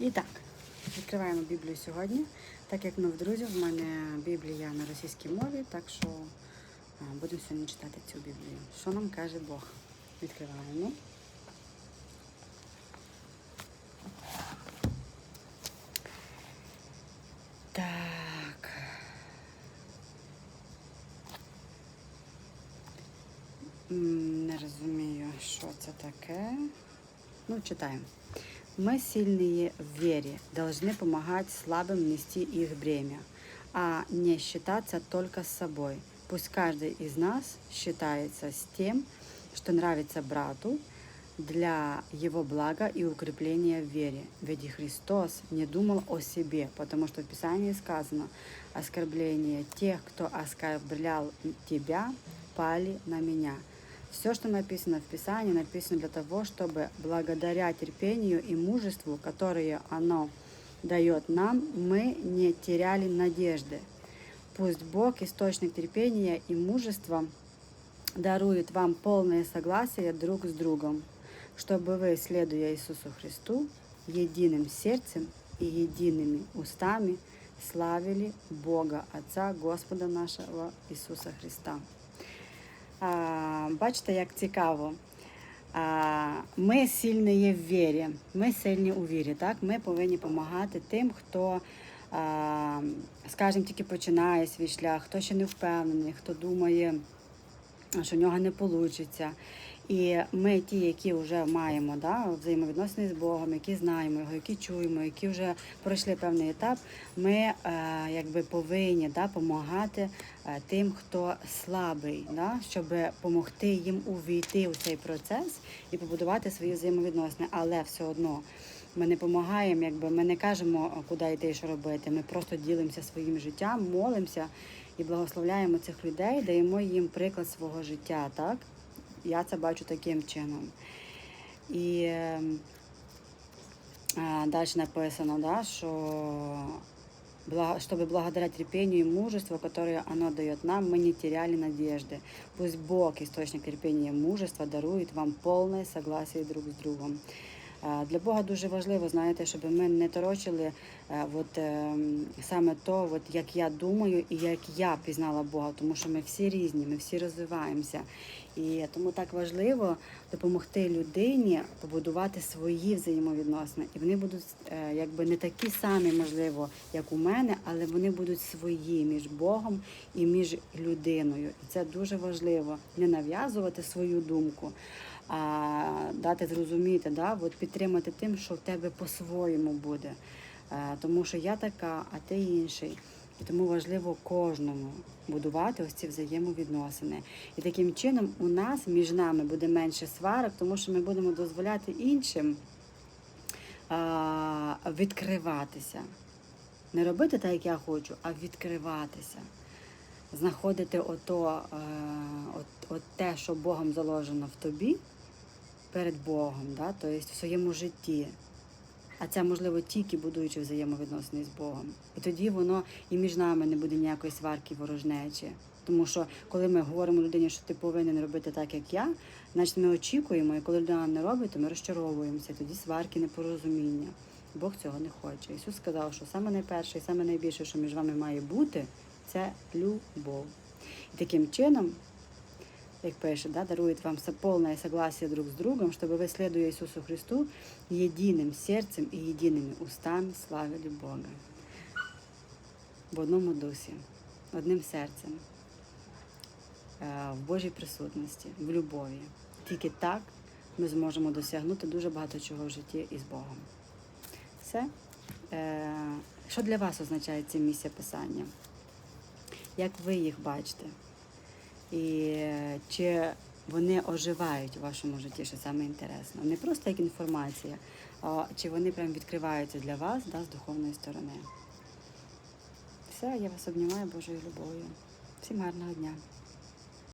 І так, відкриваємо Біблію сьогодні. Так як нових друзів, в мене Біблія на російській мові, так що будемо сьогодні читати цю Біблію. Що нам каже Бог? Відкриваємо. Так. Не розумію, що це таке. Ну, читаем. Мы, сильные в вере, должны помогать слабым нести их бремя, а не считаться только с собой. Пусть каждый из нас считается с тем, что нравится брату, для его блага и укрепления в вере. Ведь и Христос не думал о себе, потому что в Писании сказано, оскорбление тех, кто оскорблял тебя, пали на меня. Все, что написано в Писании, написано для того, чтобы благодаря терпению и мужеству, которое оно дает нам, мы не теряли надежды. Пусть Бог, источник терпения и мужества, дарует вам полное согласие друг с другом, чтобы вы, следуя Иисусу Христу, единым сердцем и едиными устами славили Бога Отца Господа нашого Ісуса Христа. Бачите, як цікаво. Ми сильні є в вірі. Ми сильні у вірі. Так? Ми повинні допомагати тим, хто, скажімо, тільки починає свій шлях, хто ще не впевнений, хто думає, що в нього не вийде. І ми, ті, які вже маємо да, взаємовідносини з Богом, які знаємо його, які чуємо, які вже пройшли певний етап, ми е, якби повинні да, допомагати е, тим, хто слабий, да, щоб допомогти їм увійти у цей процес і побудувати свої взаємовідносини. Але все одно ми не допомагаємо, якби ми не кажемо, куди йти і що робити. Ми просто ділимося своїм життям, молимося і благословляємо цих людей, даємо їм приклад свого життя. так? Я це бачу таким чином. І е, далі написано, да, що бла- чтобы благодаря терпению и мужеству, которое оно дает нам, мы не теряли надежды. Пусть Бог, источник терпения и мужества, дарует вам полное согласие друг з другом. Е, Для Бога дуже важливо, знаєте, щоб ми не торочили е, от, е, саме то, от, як я думаю і як я пізнала Бога, тому що ми всі різні, ми всі розвиваємося. І тому так важливо допомогти людині побудувати свої взаємовідносини. І вони будуть е, якби не такі самі, можливо, як у мене, але вони будуть свої між Богом і між людиною. І це дуже важливо не нав'язувати свою думку, а дати зрозуміти, да, от підтримати тим, що в тебе по-своєму буде. Е, Тому що я така, а ти інший. І тому важливо кожному будувати ось ці взаємовідносини. І таким чином у нас між нами буде менше сварок, тому що ми будемо дозволяти іншим а, відкриватися. Не робити так, як я хочу, а відкриватися. Знаходити ото, е, от, от те, що Богом заложено в тобі перед Богом, да? тобто в своєму житті. А це можливо тільки будуючи взаємовідносини з Богом. І тоді воно і між нами не буде ніякої сварки ворожнечі. Тому що коли ми говоримо людині, що ти повинен робити так, як я, значить ми очікуємо, і коли людина не робить, то ми розчаровуємося. Тоді сварки, непорозуміння. Бог цього не хоче. Ісус сказав, що саме найперше і саме найбільше, що між вами має бути, це любов. І таким чином як пише, да, дарует вам со- полное согласие друг с другом, чтобы вы, следуя Иисусу Христу, единым сердцем и едиными устами славили Бога. В одному дусі, одним серцем, е, в Божій присутності, в любові. Тільки так ми зможемо досягнути дуже багато чого в житті із Богом. Все. Е, Що для вас означає ці місця писання? Як ви їх бачите? І е, чи вони оживають у вашому житті, що саме інтересно. Не просто як інформація, а чи вони прям відкриваються для вас да, з духовної сторони. Все, я вас обнімаю Божою любов'ю. Всім гарного дня.